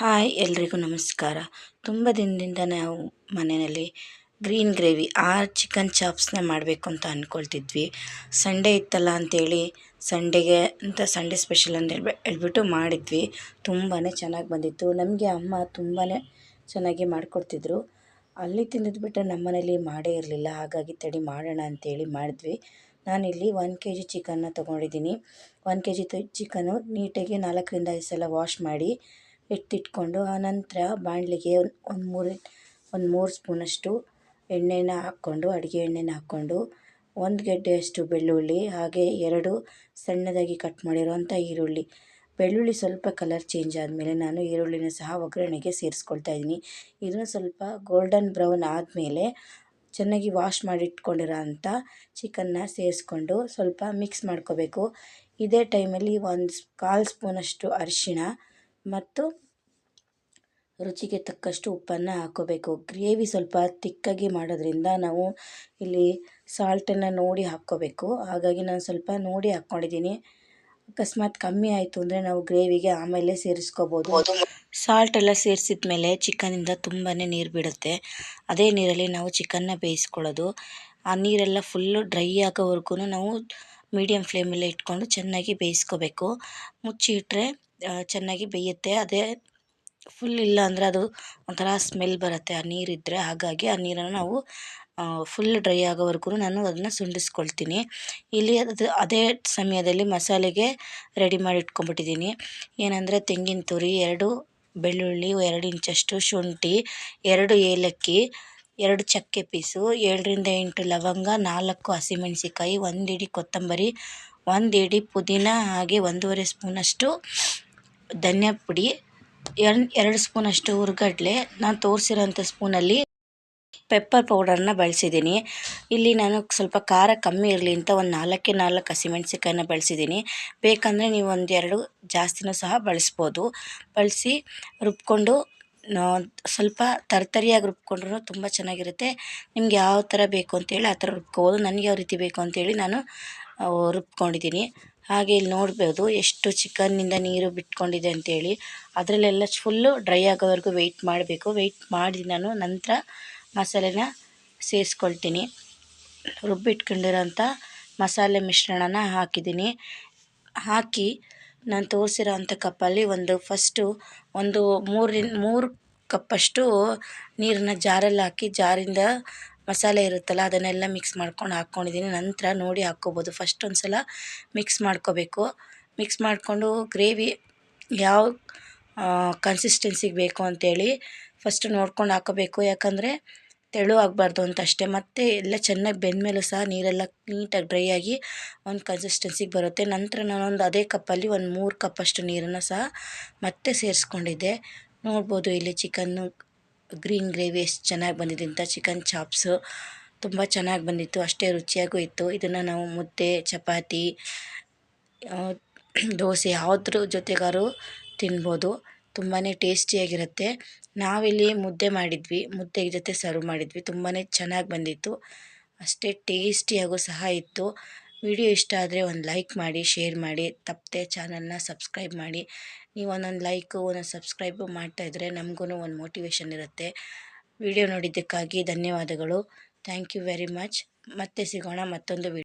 Hi ಎಲ್ರಿಗೂ ನಮಸ್ಕಾರ. ತುಂಬ ದಿನದಿಂದ ನಾವು ಮನೆಯಲ್ಲಿ ಗ್ರೀನ್ ಗ್ರೇವಿ ಆ ಚಿಕನ್ ಚಾಪ್ಸ್ನ ಮಾಡಬೇಕು ಅಂತ ಅಂದ್ಕೊಳ್ತಿದ್ವಿ ಸಂಡೇ ಇತ್ತಲ್ಲ ಅಂಥೇಳಿ ಸಂಡೆಗೆ ಅಂತ ಸಂಡೇ ಸ್ಪೆಷಲ್ ಅಂತ ಹೇಳ್ಬಿ, ಹೇಳ್ಬಿಟ್ಟು ಮಾಡಿದ್ವಿ. ತುಂಬಾ ಚೆನ್ನಾಗಿ ಬಂದಿತ್ತು. ನಮಗೆ ಅಮ್ಮ ತುಂಬಾ ಚೆನ್ನಾಗಿ ಮಾಡಿಕೊಡ್ತಿದ್ರು. ಅಲ್ಲಿ ತಿಂದಿದ್ದು ಬಿಟ್ಟರೆ ನಮ್ಮ ಮನೇಲಿ ಮಾಡೇ ಇರಲಿಲ್ಲ. ಹಾಗಾಗಿ ತಡಿ ಮಾಡೋಣ ಅಂಥೇಳಿ ಮಾಡಿದ್ವಿ. ನಾನಿಲ್ಲಿ ಒನ್ ಕೆ ಜಿ ಚಿಕನ್ನ ತೊಗೊಂಡಿದ್ದೀನಿ. ಒನ್ ಕೆ ಜಿ ಚಿಕನ್ನು ನೀಟಾಗಿ ನಾಲ್ಕರಿಂದ ಐದು ಸಲ ವಾಶ್ ಮಾಡಿ ಎತ್ತಿಟ್ಕೊಂಡು ಆನಂತರ ಬಾಣಲಿಗೆ ಒಂದು ಮೂರು ಒಂದು ಮೂರು ಸ್ಪೂನಷ್ಟು ಎಣ್ಣೆನ ಹಾಕ್ಕೊಂಡು, ಅಡುಗೆ ಎಣ್ಣೆನ ಹಾಕ್ಕೊಂಡು, ಒಂದು ಗೆಡ್ಡೆಯಷ್ಟು ಬೆಳ್ಳುಳ್ಳಿ, ಹಾಗೆ ಎರಡು ಸಣ್ಣದಾಗಿ ಕಟ್ ಮಾಡಿರುವಂಥ ಈರುಳ್ಳಿ. ಬೆಳ್ಳುಳ್ಳಿ ಸ್ವಲ್ಪ ಕಲರ್ ಚೇಂಜ್ ಆದಮೇಲೆ ನಾನು ಈರುಳ್ಳಿನ ಸಹ ಒಗ್ಗರಣೆಗೆ ಸೇರಿಸ್ಕೊಳ್ತಾ ಇದ್ದೀನಿ. ಇದನ್ನು ಸ್ವಲ್ಪ ಗೋಲ್ಡನ್ ಬ್ರೌನ್ ಆದಮೇಲೆ ಚೆನ್ನಾಗಿ ವಾಶ್ ಮಾಡಿಟ್ಕೊಂಡಿರೋ ಅಂಥ ಚಿಕನ್ನ ಸೇರಿಸ್ಕೊಂಡು ಸ್ವಲ್ಪ ಮಿಕ್ಸ್ ಮಾಡ್ಕೋಬೇಕು. ಇದೇ ಟೈಮಲ್ಲಿ ಒಂದು ಕಾಲು ಸ್ಪೂನಷ್ಟು ಅರಿಶಿಣ ಮತ್ತು ರುಚಿಗೆ ತಕ್ಕಷ್ಟು ಉಪ್ಪನ್ನು ಹಾಕ್ಕೋಬೇಕು ಗ್ರೇವಿ ಸ್ವಲ್ಪ ತಿಕ್ಕಾಗಿ ಮಾಡೋದ್ರಿಂದ ನಾವು ಇಲ್ಲಿ ಸಾಲ್ಟನ್ನು ನೋಡಿ ಹಾಕ್ಕೋಬೇಕು. ಹಾಗಾಗಿ ನಾನು ಸ್ವಲ್ಪ ನೋಡಿ ಹಾಕ್ಕೊಂಡಿದ್ದೀನಿ. ಅಕಸ್ಮಾತ್ ಕಮ್ಮಿ ಆಯಿತು ಅಂದರೆ ನಾವು ಗ್ರೇವಿಗೆ ಆಮೇಲೆ ಸೇರಿಸ್ಕೋಬೋದು. ಸಾಲ್ಟ್ ಎಲ್ಲ ಸೇರಿಸಿದ ಮೇಲೆ ಚಿಕನಿಂದ ತುಂಬಾ ನೀರು ಬಿಡುತ್ತೆ. ಅದೇ ನೀರಲ್ಲಿ ನಾವು ಚಿಕನ್ನ ಬೇಯಿಸ್ಕೊಳ್ಳೋದು. ಆ ನೀರೆಲ್ಲ ಫುಲ್ಲು ಡ್ರೈ ಆಗೋವರೆಗೂ ನಾವು ಮೀಡಿಯಮ್ ಫ್ಲೇಮಲ್ಲೇ ಇಟ್ಕೊಂಡು ಚೆನ್ನಾಗಿ ಬೇಯಿಸ್ಕೋಬೇಕು. ಮುಚ್ಚಿ ಇಟ್ಟರೆ ಚೆನ್ನಾಗಿ ಬೇಯುತ್ತೆ. ಅದೇ ಫುಲ್ ಇಲ್ಲ ಅಂದರೆ ಅದು ಒಂಥರ ಸ್ಮೆಲ್ ಬರುತ್ತೆ. ಆ ನೀರಿದ್ದರೆ ಹಾಗಾಗಿ ಆ ನೀರನ್ನು ನಾವು ಫುಲ್ ಡ್ರೈ ಆಗೋವರೆಗೂ ನಾನು ಅದನ್ನು ಸುಂಡಿಸ್ಕೊಳ್ತೀನಿ ಇಲ್ಲಿ ಅದು, ಅದೇ ಸಮಯದಲ್ಲಿ ಮಸಾಲೆಗೆ ರೆಡಿ ಮಾಡಿ ಇಟ್ಕೊಂಡ್ಬಿಟ್ಟಿದ್ದೀನಿ. ಏನಂದರೆ ತೆಂಗಿನ ತುರಿ, ಎರಡು ಬೆಳ್ಳುಳ್ಳಿ, ಎರಡು ಇಂಚಷ್ಟು ಶುಂಠಿ, ಎರಡು ಏಲಕ್ಕಿ, ಎರಡು ಚಕ್ಕೆ ಪೀಸು, ಏಳರಿಂದ ಎಂಟು ಲವಂಗ, ನಾಲ್ಕು ಹಸಿಮೆಣಸಿಕಾಯಿ ಒಂದು ಇಡಿ ಕೊತ್ತಂಬರಿ, ಒಂದು ಇಡಿ ಪುದೀನ, ಹಾಗೆ ಒಂದೂವರೆ ಸ್ಪೂನಷ್ಟು ಧನಿಯಾ ಪುಡಿ. ಎರಡು ಎರಡು ಸ್ಪೂನಷ್ಟು ಹುರ್ಗಡ್ಲೆ. ನಾನು ತೋರಿಸಿರೋಂಥ ಸ್ಪೂನಲ್ಲಿ ಪೆಪ್ಪರ್ ಪೌಡರನ್ನ ಬಳಸಿದ್ದೀನಿ. ಇಲ್ಲಿ ನಾನು ಸ್ವಲ್ಪ ಖಾರ ಕಮ್ಮಿ ಇರಲಿ ಅಂತ ಒಂದು ನಾಲ್ಕೇ ನಾಲ್ಕು ಹಸಿಮೆಣ್ಸಿಕಾಯನ್ನ ಬಳಸಿದ್ದೀನಿ. ಬೇಕಂದರೆ ನೀವು ಒಂದೆರಡು ಜಾಸ್ತಿನೂ ಸಹ ಬಳಸ್ಬೋದು. ಬಳಸಿ ರುಬ್ಕೊಂಡು ಸ್ವಲ್ಪ ತರ್ತರಿಯಾಗಿ ರುಬ್ಕೊಂಡ್ರೂ ತುಂಬ ಚೆನ್ನಾಗಿರುತ್ತೆ. ನಿಮ್ಗೆ ಯಾವ ಥರ ಬೇಕು ಅಂತೇಳಿ ಆ ಥರ ರುಬ್ಕೋಬೋದು. ನನಗೆ ಯಾವ ರೀತಿ ಬೇಕು ಅಂತೇಳಿ ನಾನು ರುಬ್ಕೊಂಡಿದ್ದೀನಿ. ಹಾಗೆ ಇಲ್ಲಿ ನೋಡ್ಬೋದು ಎಷ್ಟು ಚಿಕನ್ನಿಂದ ನೀರು ಬಿಟ್ಕೊಂಡಿದೆ ಅಂತೇಳಿ. ಅದರಲ್ಲೆಲ್ಲ ಫುಲ್ಲು ಡ್ರೈ ಆಗೋವರೆಗೂ ವೆಯ್ಟ್ ಮಾಡಬೇಕು. ವೆಯ್ಟ್ ಮಾಡಿ ನಾನು ನಂತರ ಮಸಾಲೆನ ಸೇರಿಸ್ಕೊಳ್ತೀನಿ ರುಬ್ಬಿಟ್ಕೊಂಡಿರೋಂಥ ಮಸಾಲೆ ಮಿಶ್ರಣನ ಹಾಕಿದ್ದೀನಿ. ಹಾಕಿ ನಾನು ತೋರಿಸಿರೋ ಅಂಥ ಕಪ್ಪಲ್ಲಿ ಒಂದು ಫಸ್ಟು ಒಂದು ಮೂರಿನ ಮೂರು ಕಪ್ಪಷ್ಟು ನೀರನ್ನ ಜಾರಲ್ಲಿ ಹಾಕಿ ಜಾರಿಂದ ಮಸಾಲೆ ಇರುತ್ತಲ್ಲ, ಅದನ್ನೆಲ್ಲ ಮಿಕ್ಸ್ ಮಾಡ್ಕೊಂಡು ಹಾಕ್ಕೊಂಡಿದ್ದೀನಿ ನಂತರ ನೋಡಿ ಹಾಕ್ಕೋಬೋದು. ಫಸ್ಟ್ ಒಂದು ಸಲ ಮಿಕ್ಸ್ ಮಾಡ್ಕೋಬೇಕು. ಮಿಕ್ಸ್ ಮಾಡಿಕೊಂಡು ಗ್ರೇವಿ ಯಾವ ಕನ್ಸಿಸ್ಟೆನ್ಸಿಗೆ ಬೇಕು ಅಂತೇಳಿ ಫಸ್ಟ್ ನೋಡ್ಕೊಂಡು ಹಾಕೋಬೇಕು ಯಾಕಂದರೆ ತೆಳು ಆಗಬಾರ್ದು ಅಂತ ಅಷ್ಟೇ. ಮತ್ತು ಎಲ್ಲ ಚೆನ್ನಾಗಿ ಬೆಂದ ಮೇಲೂ ಸಹ ನೀರೆಲ್ಲ ನೀಟಾಗಿ ಡ್ರೈ ಆಗಿ ಒಂದು ಕನ್ಸಿಸ್ಟೆನ್ಸಿಗೆ ಬರುತ್ತೆ. ನಂತರ ನಾನೊಂದು ಅದೇ ಕಪ್ಪಲ್ಲಿ ಒಂದು ಮೂರು ಕಪ್ಪಷ್ಟು ನೀರನ್ನು ಸಹ ಮತ್ತೆ ಸೇರಿಸ್ಕೊಂಡಿದ್ದೆ. ನೋಡ್ಬೋದು ಇಲ್ಲಿ ಚಿಕನ್ನು ಗ್ರೀನ್ ಗ್ರೇವಿ ಎಷ್ಟು ಚೆನ್ನಾಗಿ ಬಂದಿದೆ ಅಂತ ಚಿಕನ್ ಚಾಪ್ಸು. ತುಂಬ ಚೆನ್ನಾಗಿ ಬಂದಿತ್ತು, ಅಷ್ಟೇ ರುಚಿಯಾಗೂ ಇತ್ತು. ಇದನ್ನು ನಾವು ಮುದ್ದೆ, ಚಪಾತಿ ದೋಸೆ ಯಾವುದ್ರ ಜೊತೆಗಾರು ತಿನ್ಬೋದು. ತುಂಬಾ ಟೇಸ್ಟಿಯಾಗಿರುತ್ತೆ. ನಾವಿಲ್ಲಿ ಮುದ್ದೆ ಮಾಡಿದ್ವಿ ಮುದ್ದೆ ಜೊತೆ ಸರ್ವ್ ಮಾಡಿದ್ವಿ. ತುಂಬಾ ಚೆನ್ನಾಗಿ ಬಂದಿತ್ತು. ಅಷ್ಟೇ ಟೇಸ್ಟಿಯಾಗೂ ಸಹ ಇತ್ತು. ವಿಡಿಯೋ ಇಷ್ಟ ಆದರೆ ಒಂದು ಲೈಕ್ ಮಾಡಿ, ಶೇರ್ ಮಾಡಿ, ತಪ್ಪದೆ ಚಾನಲ್ನ ಸಬ್ಸ್ಕ್ರೈಬ್ ಮಾಡಿ. ನೀವು ಒಂದೊಂದು ಲೈಕು, ಒಂದೊಂದು ಸಬ್ಸ್ಕ್ರೈಬು ಮಾಡ್ತಾಯಿದ್ರೆ ನಮಗೂ ಒಂದು ಮೋಟಿವೇಶನ್ ಇರುತ್ತೆ. ವಿಡಿಯೋ ನೋಡಿದ್ದಕ್ಕಾಗಿ ಧನ್ಯವಾದಗಳು. Thank you very much. ಮತ್ತೆ ಸಿಗೋಣ ಮತ್ತೊಂದು